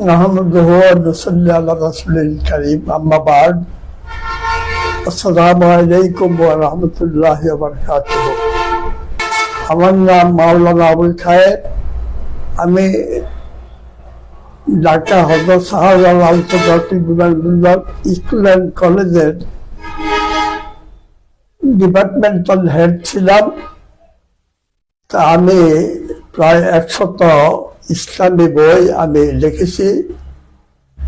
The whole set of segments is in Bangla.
نحمده ونصلي على رسول الكريم أما بعد السلام عليكم ورحمة الله وبركاته আমার নাম মাওলানা আবুল খায়ের আমি ঢাকা হজরত শাহজালাল আন্তর্জাতিক বিমানবন্দর স্কুল অ্যান্ড কলেজের ডিপার্টমেন্টাল হেড ছিলাম তা আমি প্রায় একশত ইসলামী বই আমি লিখেছি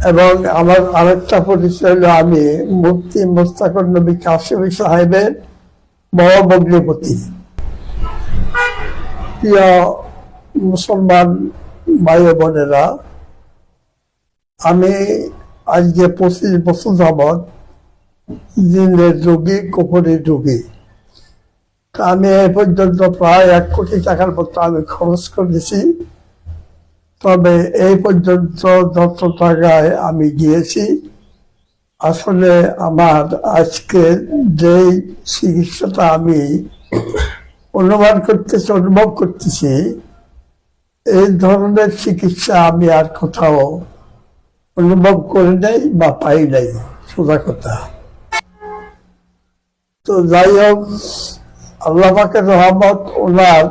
এবং আমার আরেকটা পরিচয় হলো আমি মুফতি মোস্তাকুর নবী কাশিমি সাহেবের বড় বগ্নিপতি প্রিয় মুসলমান ভাই বোনেরা, আমি আজকে পঁচিশ বছর যাবৎ দিনের রোগী কুপুরের রোগী। আমি এ পর্যন্ত প্রায় এক কোটি টাকার মতো আমি খরচ করেছি। তবে এই পর্যন্ত যত টাকায় আমি গিয়েছি, আসলে আমার আজকে যে চিকিৎসাটা আমি অনুমান করতেছি, অনুভব করতেছি, এই ধরনের চিকিৎসা আমি আর কোথাও অনুভব করে নাই বা পাই নাই, সোজা কথা। তো যাই হোক, আল্লাহ পাকের রহমত ওনার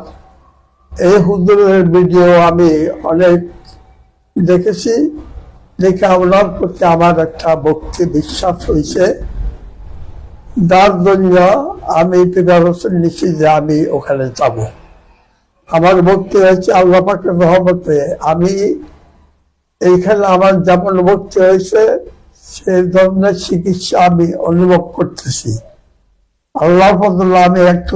এই হুজুরের ভিডিও আমি অনেক দেখেছি, দেখে ওনার প্রতি আমার একটা ভক্তি বিশ্বাস হয়েছে। যার জন্য আমি প্রিপারেশন নিচ্ছি যে আমি ওখানে যাব। আমার ভক্তি হয়েছে আল্লাহ পাকের রহমতে। আমি এইখানে আমার যেমন ভক্তি হয়েছে, সেই ধরনের চিকিৎসা আমি অনুভব করতেছি। আল্লাহ আমি একটু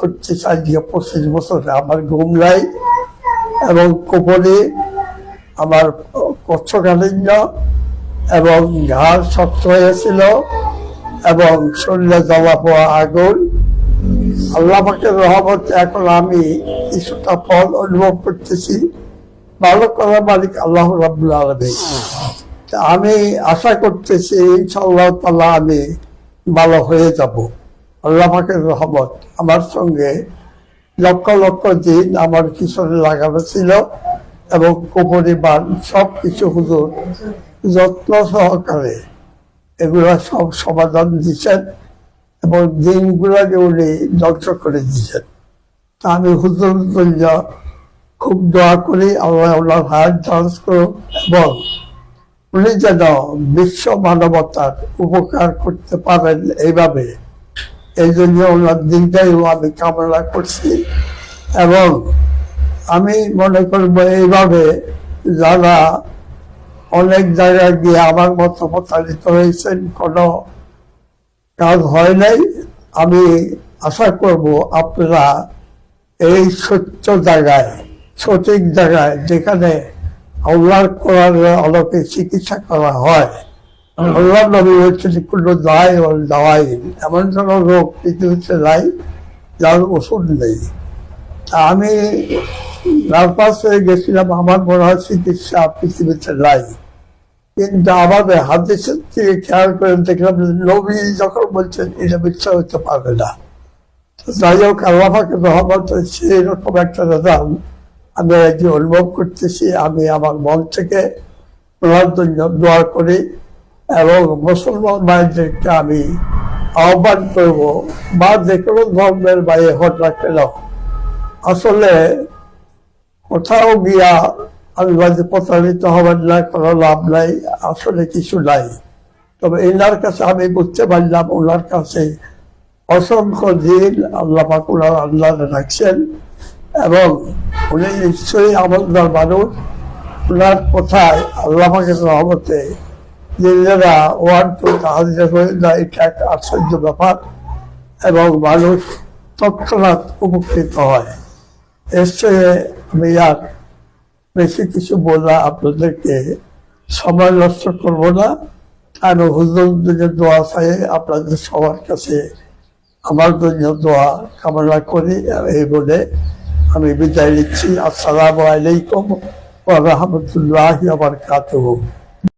করতে চাই যে পঁচিশ বছরে আমার ঘুম নাই এবং কোপরে আমার কচ্ছকাঠিন্য এবং ঘাড় শক্ত হয়েছিল এবং শরীরে জমা পাওয়া আগুন। আল্লাহ পাকের রহমত, এখন আমি কিছুটা ফল অনুভব করতেছি। ভালো করার মালিক আল্লাহ রাবুল আলমী আমি আশা করতেছি ইনশাল্লাহ তাল্লাহ আমি ভালো হয়ে যাব। আল্লাহ পাকের রহমত। আমার সঙ্গে লক্ষ লক্ষ দিন আমার পিছনে লাগানো ছিল এবং পরিবার সব কিছু হুজুর যত্ন সহকারে এগুলো সব সমাধান দিচ্ছেন এবং দিনগুলোকে উনি ধ্বংস করে দিচ্ছেন তা আমি হুজুর খুব দোয়া করি, আল্লাহ ওনার হায়াত চান্স করুন এবং উনি যেন বিশ্ব মানবতার উপকার করতে পারেন এইভাবে। এই জন্য ওনার দিনটাইও আমি কামনা করছি এবং আমি মনে করব এইভাবে যারা অনেক জায়গায় গিয়ে আমার মতো প্রতারিত হয়েছেন, কোনো কাজ হয় নাই। আমি আশা করব আপনারা এই সত্য জায়গায়, সঠিক জায়গায় যেখানে আল্লাহর কোরআনের আলোকে চিকিৎসা করা হয়। আল্লাহ নবী হচ্ছে কোনো দায় দাওয়াই এমন কোনো রোগ পৃথিবীতে নাই, যার ওষুধ নেই। আমি নার্ভাস হয়ে গেছিলাম, আমার মনে হয় চিকিৎসা পৃথিবীতে নাই। কিন্তু আমাদের হাদিসের থেকে খেয়াল করে দেখলাম নবী যখন বলছেন, এটা মিথ্যা হতে পারবে না। যাই হোক আল্লাহকে রহমত সেই রকম একটা রেজাল্ট আমি আজকে অনুভব করতেছি, আমি আমার মন থেকে ওনার জন্য দোয়া করি এবং মুসলমান ভাইদেরকে আমি আহ্বান করব বা যে কোনো ধর্মের বাইরে হোক না কেন। আসলে কোথাও গিয়া আমি যে প্রতারিত হবেন না, কোনো লাভ নাই, আসলে কিছু নাই। তবে এনার কাছে আমি বুঝতে পারলাম, ওনার কাছে অসংখ্য দিন আল্লাহ পাক ওনার আল্লাহ রাখছেন এবং উনি নিশ্চয়ই আমাদের মানুষ। ওনার কোথায় আল্লাহ পাকের যে নিজেরা ওয়ান টু হাজির হয়ে যায়, এটা একটা আশ্চর্য ব্যাপার এবং মানুষ তৎক্ষণাৎ উপকৃত হয়। চেয়ে আমি আর বেশি কিছু বলা আপনাদেরকে সময় নষ্ট করব না। আমি হুজুরদের দোয়া চাই, আপনাদের সবার কাছে আমার জন্য দোয়া কামনা করি, এই বলে আমি বিদায় নিচ্ছি। আসসালামু আলাইকুম ওয়া রাহমাতুল্লাহি ওয়া